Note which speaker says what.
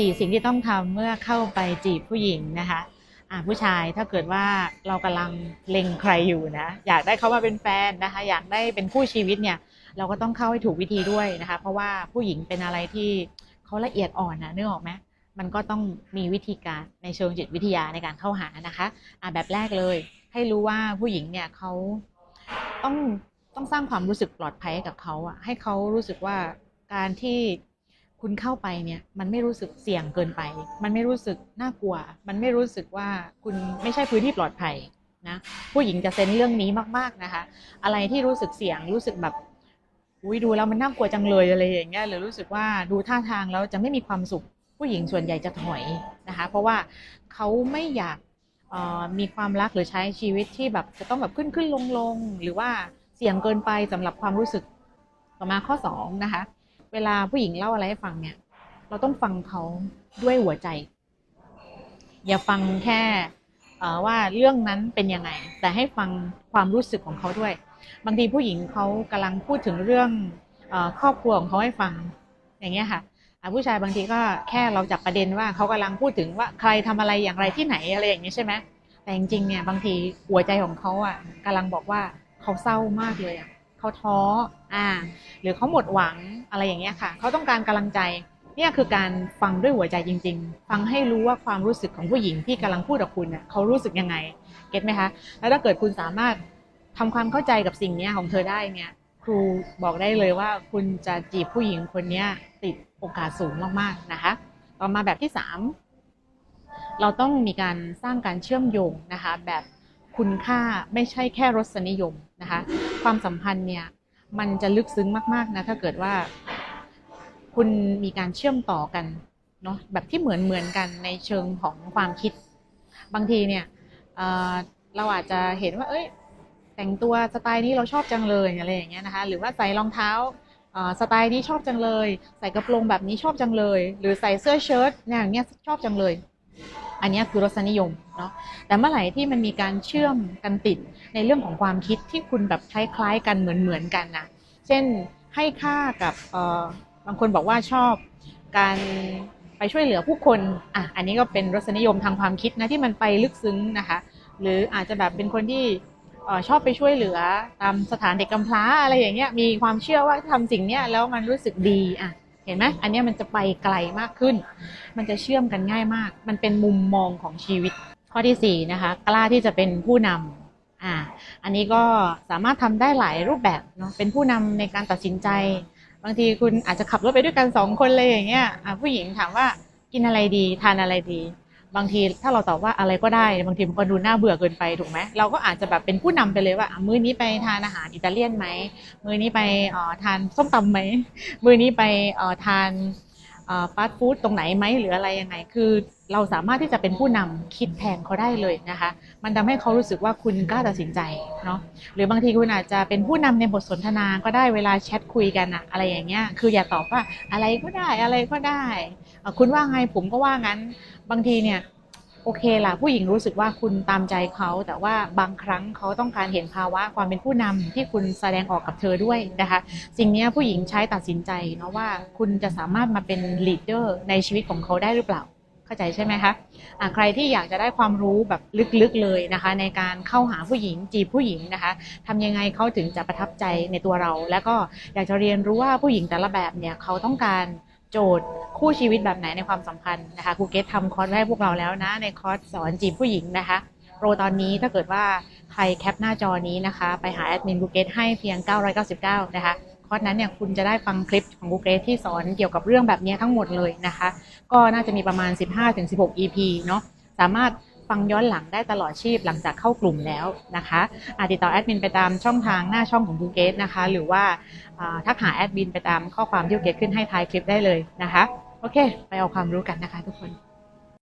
Speaker 1: 4 สิ่งที่ต้องทำเมื่อเข้าไปจีบผู้หญิงนะคะอ่าผู้ชายถ้าเกิดว่าเรากำลังเล็งใครอยู่นะ อยากได้เขามาเป็นแฟนนะคะ อยากได้เป็นคู่ชีวิตเนี่ย เราก็ต้องเข้าให้ถูกวิธีด้วยนะคะ เพราะว่าผู้หญิงเป็นอะไรที่เขาละเอียดอ่อนนะนึกออกไหมมันก็ต้องมีวิธีการในเชิงจิตวิทยาในการเข้าหานะคะอ่าแบบแรกเลย ให้รู้ว่าผู้หญิงเนี่ยเขาต้องต้องสร้างความรู้สึกปลอดภัยให้กับเขาอะให้เขารู้สึกว่าการที่ คุณเข้าไปเนี่ยมันไม่รู้สึกเสี่ยงเกินไป มันไม่รู้สึกน่ากลัว มันไม่รู้สึกว่าคุณไม่ใช่พื้นที่ปลอดภัยนะผู้หญิงจะเซนเรื่องนี้มากๆนะคะ อะไรที่รู้สึกเสี่ยงรู้สึกแบบอุ้ยดูแล้วมันน่ากลัวจังเลยอะไรอย่างเงี้ยหรือรู้สึกว่าดูท่าทางแล้วจะไม่มีความสุข ผู้หญิงส่วนใหญ่จะถอยนะคะ เพราะว่าเขาไม่อยากมีความรักหรือใช้ชีวิตที่แบบจะต้องแบบขึ้นขึ้นลงลงหรือว่าเสี่ยงเกินไปสำหรับความรู้สึกต่อมาข้อสองนะคะ เวลาผู้หญิงเล่าอะไรให้ฟังเนี่ย เราต้องฟังเขาด้วยหัวใจ อย่าฟังแค่ว่าเรื่องนั้นเป็นยังไง แต่ให้ฟังความรู้สึกของเขาด้วย บางทีผู้หญิงเขากำลังพูดถึงเรื่องครอบครัวของเขาให้ฟังอย่างเงี้ยค่ะผู้ชายบางทีก็แค่เราจับประเด็นว่าเขากำลังพูดถึงว่าใครทำอะไรอย่างไรที่ไหนอะไรอย่างนี้ยใช่ไหมแต่จริงๆเนี่ยบางทีหัวใจของเขาอะกำลังบอกว่าเขาเศร้ามากเลยอะ เขาท้ออ่า หรือเขาหมดหวังอะไรอย่างเงี้ยค่ะเขาต้องการกำลังใจเนี่ยคือการฟังด้วยหัวใจจริง ๆ ฟังให้รู้ว่าความรู้สึกของผู้หญิงที่กำลังพูดกับคุณเนี่ยเขารู้สึกยังไงเก็ตไหมคะแล้วถ้าเกิดคุณสามารถทำความเข้าใจกับสิ่งเนี้ยของเธอได้เนี่ยครูบอกได้เลยว่าคุณจะจีบผู้หญิงคนเนี้ยติดโอกาสสูงมากๆนะคะต่อมาแบบที่สามเราต้องมีการสร้างการเชื่อมโยงนะคะ แบบคุณค่าไม่ใช่แค่รสนิยม นะคะ ความสัมพันธ์เนี่ยมันจะลึกซึ้งมากๆนะถ้าเกิดว่า คุณมีการเชื่อมต่อกันเนาะแบบที่เหมือนเหมือนกันในเชิงของความคิด บางทีเนี่ยเเราอาจจะเห็นว่า เอ้ย แต่งตัวสไตล์นี้เราชอบจังเลยอะไรอย่างเงี้ยนะคะ หรือว่าใส่รองเท้าสไตล์นี้ชอบจังเลย ใส่กระโปรงแบบนี้ชอบจังเลย หรือใส่เสื้อเชิ้ตเนี่ยอย่างเงี้ยชอบจังเลย อันนี้คือรสนิยมเนาะแต่เมื่อไหร่ที่มันมีการเชื่อมกันติดในเรื่องของความคิดที่คุณแบบคล้ายๆกันเหมือนๆกันนะเช่นให้ค่ากับอบางคนบอกว่าชอบการไปช่วยเหลือผู้คนอะอันนี้ก็เป็นรสนิยมทางความคิดนะที่มันไปลึกซึ้งนะคะ หรืออาจจะแบบเป็นคนที่ชอบไปช่วยเหลือตามสถานเด็กกำพร้าอะไรอย่างเงี้ยมีความเชื่อว่าทำสิ่งเนี้ยแล้วมันรู้สึกดีอะ เห็นไหมอันนี้มันจะไปไกลมากขึ้น มันจะเชื่อมกันง่ายมาก มันเป็นมุมมองของชีวิต ข้อที่สี่นะคะ กล้าที่จะเป็นผู้นำอ่า อันนี้ก็สามารถทำได้หลายรูปแบบเนาะ เป็นผู้นำในการตัดสินใจ บางทีคุณอาจจะขับรถไปด้วยกันสองคนเลยอย่างเงี้ยอะผู้หญิงถามว่ากินอะไรดี ทานอะไรดี บางทีถ้าเราตอบว่าอะไรก็ได้บางทีมันก็ดูน่าเบื่อเกินไปถูกไหมเราก็อาจจะแบบเป็นผู้นำไปเลยว่ามื้อนี้ไปทานอาหารอิตาเลียนไหมมื้อนี้ไปอ่อทานส้มตำไหมมื้อนี้ไปอ่อทาน ฟาสต์ฟู้ดตรงไหนไหมหรืออะไรยังไง คือเราสามารถที่จะเป็นผู้นำคิดแทนเขาได้เลยนะคะ มันทำให้เขารู้สึกว่าคุณกล้าตัดสินใจเนาะหรือบางทีคุณอาจจะเป็นผู้นำในบทสนทนาก็ได้เวลาแชทคุยกันอะอะไรอย่างเงี้ยคืออย่าตอบว่าอะไรก็ได้อะไรก็ได้ คุณว่าไงผมก็ว่างั้น บางทีเนี่ย โอเคล่ะผู้หญิงรู้สึกว่าคุณตามใจเขาแต่ว่าบางครั้งเขาต้องการเห็นภาวะความเป็นผู้นำที่คุณแสดงออกกับเธอด้วยนะคะ สิ่งนี้ผู้หญิงใช้ตัดสินใจเนาะว่าคุณจะสามารถมาเป็นลีดเดอร์ในชีวิตของเขาได้หรือเปล่าเข้าใจใช่ไหมคะอะใครที่อยากจะได้ความรู้แบบลึกๆเลยนะคะ ในการเข้าหาผู้หญิงจีบผู้หญิงนะคะทำยังไงเขาถึงจะประทับใจในตัวเรา แล้วก็อยากจะเรียนรู้ว่าผู้หญิงแต่ละแบบเนี่ยเขาต้องการ โจทย์คู่ชีวิตแบบไหนในความสัมพันธ์นะคะครูเกตทำคอร์สให้พวกเราแล้วนะ ในคอร์สสอนจีบผู้หญิงนะคะโปรตอนนี้ถ้าเกิดว่าใครแคปหน้าจอนี้นะคะ ไปหาแอดมินครูเกศให้เพียง 999 นะคะคอร์สนั้นเนี่ยคุณจะได้ฟังคลิปของ Google ที่สอนเกี่ยวกับเรื่องแบบนี้ทั้งหมดเลยนะคะ ก็น่าจะมีประมาณ 15-16 EP เนาะสามารถ ฟังย้อนหลังได้ตลอดชีพหลังจากเข้ากลุ่มแล้วนะคะอาติดต่อแอดมินไปตามช่องทางหน้าช่องของกูเกตนะคะหรือว่าอ่าทักหาแอดมินไปตามข้อความที่ Google ขึ้นให้ท้ายคลิปได้เลยนะคะโอเค ไปเอาความรู้กันนะคะทุกคน